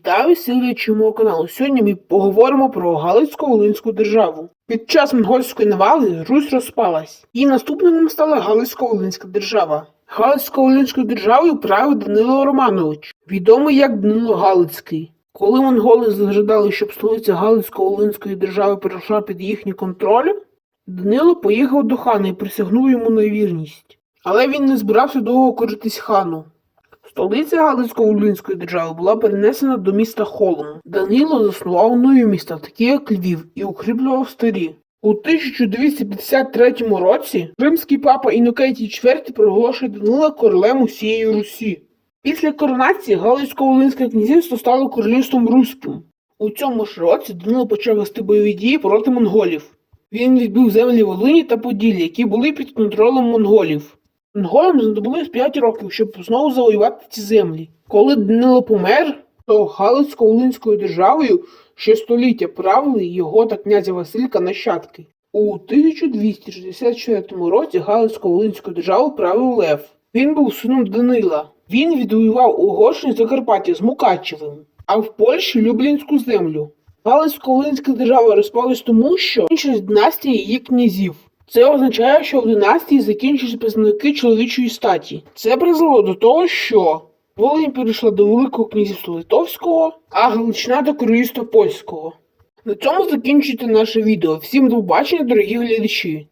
Вітаю слідуючи мого каналу. Сьогодні ми поговоримо про Галицько-Волинську державу. Під час монгольської навали Русь розпалась, і наступником стала Галицько-Волинська держава. Галицько-Волинською державою правив Данило Романович, відомий як Данило Галицький. Коли монголи зажадали, щоб столиця Галицько-Волинської держави перейшла під їхній контроль, Данило поїхав до хана і присягнув йому на вірність. Але він не збирався довго коритись хану. Столиця Галицько-Волинської держави була перенесена до міста Холм. Данило заснував нові міста, такі як Львів, і укріплював старі. У 1253 році римський папа Інокентій IV проголошує Данила королем усієї Русі. Після коронації Галицько-Волинське князівство стало королівством руським. У цьому ж році Данило почав вести бойові дії проти монголів. Він відбив землі Волині та Поділля, які були під контролем монголів. Монголам знадобилось 5 років, щоб знову завоювати ці землі. Коли Данило помер, то Галицько-Волинською державою ще століття правили його та князя Василька нащадки. У 1264 році Галицько-Волинською державою правив Лев. Він був сином Данила. Він відвоював Угорщину Закарпаття з Мукачевим, а в Польщі Люблінську землю. Галицько-Волинська держава розпалась тому, що іншість династії її князів. Це означає, що в династії закінчились представники чоловічої статі. Це призвело до того, що Волинь перейшла до Великого князівства Литовського, а Галичина до Королівства Польського. На цьому закінчується наше відео. Всім до побачення, дорогі глядачі!